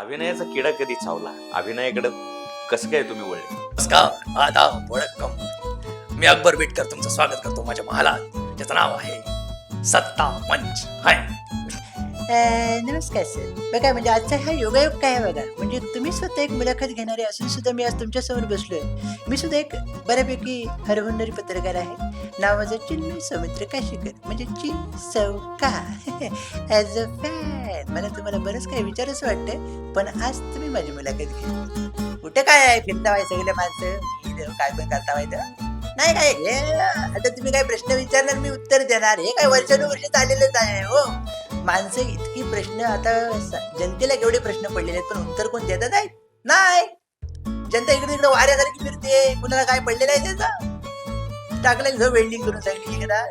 अभिनयाचा किडा कधी चावला? अभिनयाकडे कसं काय तुम्ही वळले? नमस्कार आदाब वळकम मी अकबर बिटकर तुमचं स्वागत करतो माझ्या महालात. ज्याचं नाव आहे सत्ता मंच हाय. नमस्कार सर बघा म्हणजे आजचा हा योगायोग काय आहे बघा म्हणजे तुम्ही स्वतः एक मुलाखत घेणारे असून सुद्धा मी आज तुमच्यासमोर बसलोय मी सुद्धा एक बऱ्यापैकी हरहुन्नरी पत्रकार आहे नाव माझं चिन्मय सौमित्र काशीकर म्हणजे चिन का ॲज अ फॅन मला तुम्हाला बरंच काही विचारच वाटतंय पण आज तुम्ही माझी मुलाखत घ्या कुठे काय आहे फिरता व्हाय सगळे माणसं काय पण करता माहिती नाही काय हे आता तुम्ही काय प्रश्न विचारणार मी उत्तर देणार हे काय वर्षानुवर्ष चाललेलंच आहे माणसं इतकी प्रश्न आता जनतेला केवढे प्रश्न पडलेले आहेत पण उत्तर कोण देतात आहेत नाही. जनता इकडे तिकडे वाऱ्यासारखी फिरते. कुणाला काय पडलेलं आहे त्याचा? टाकलं जो वेल्डिंग करून सांगितली का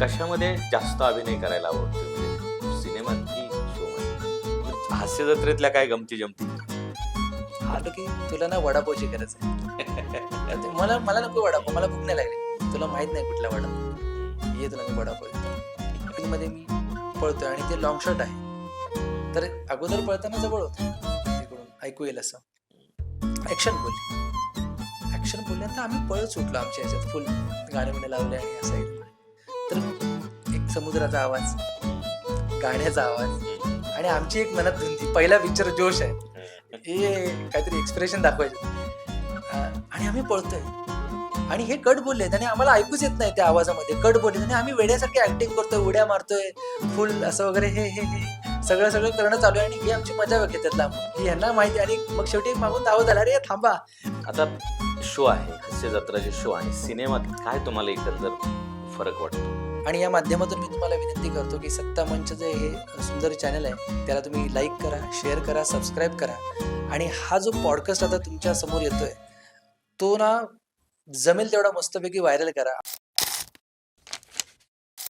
कशामध्ये जास्त अभिनय करायला आवडतो म्हणजे सिनेमात की शो हास्य जत्रेतल्या काय गमती जमती? आलं की तुला ना वडापावची गरज आहे. ते मला मला नको वडापाव मला भूक नाही लागली. तुला माहीत नाही कुठला वडापाव ये तुला मी वडापावमध्ये मी पळतोय आणि ते लॉंग शॉट आहे. तर अगोदर पळताना जवळ होत. तिकडून ऐकू येईल असं. ऍक्शन बोल ऍक्शन बोलल्यानंतर आम्ही पळत सुटलो आमच्या ह्याच्यात फुल गाणे बिणे लावले आणि असं. तर एक समुद्राचा आवाज गाण्याचा आवाज आणि आमची एक मनात धुंदी पहिला पिक्चर जोश आहे. हे काहीतरी एक्सप्रेशन दाखवायचे. आणि आम्ही पळतोय. आणि हे कट बोललेत आणि आम्हाला ऐकूच येत नाही त्या आवाजामध्ये. कट बोलले आणि आम्ही वेड्यासारखी ऍक्टिंग करतोय उड्या मारतोय फुल असं वगैरे हे हे हे सगळं सगळं करणं चालू आहे आणि ही आमची मजा घेतात लांब ही यांना माहिती आणि मग शेवटी मागून धावत आला रे थांबा. आता शो आहे हास्य जत्राचे शो आणि सिनेमात काय तुम्हाला एकंदर फरक वाटतो? आणि या माध्यमातून मी तुम्हाला विनंती करतो की सत्ता मंच जे हे सुंदर चॅनल आहे त्याला तुम्ही लाईक करा शेअर करा सबस्क्राईब करा. आणि हा जो पॉडकास्ट आता तुमच्यासमोर येतोय तो ना जमेल तेवढा मस्तपैकी व्हायरल करा.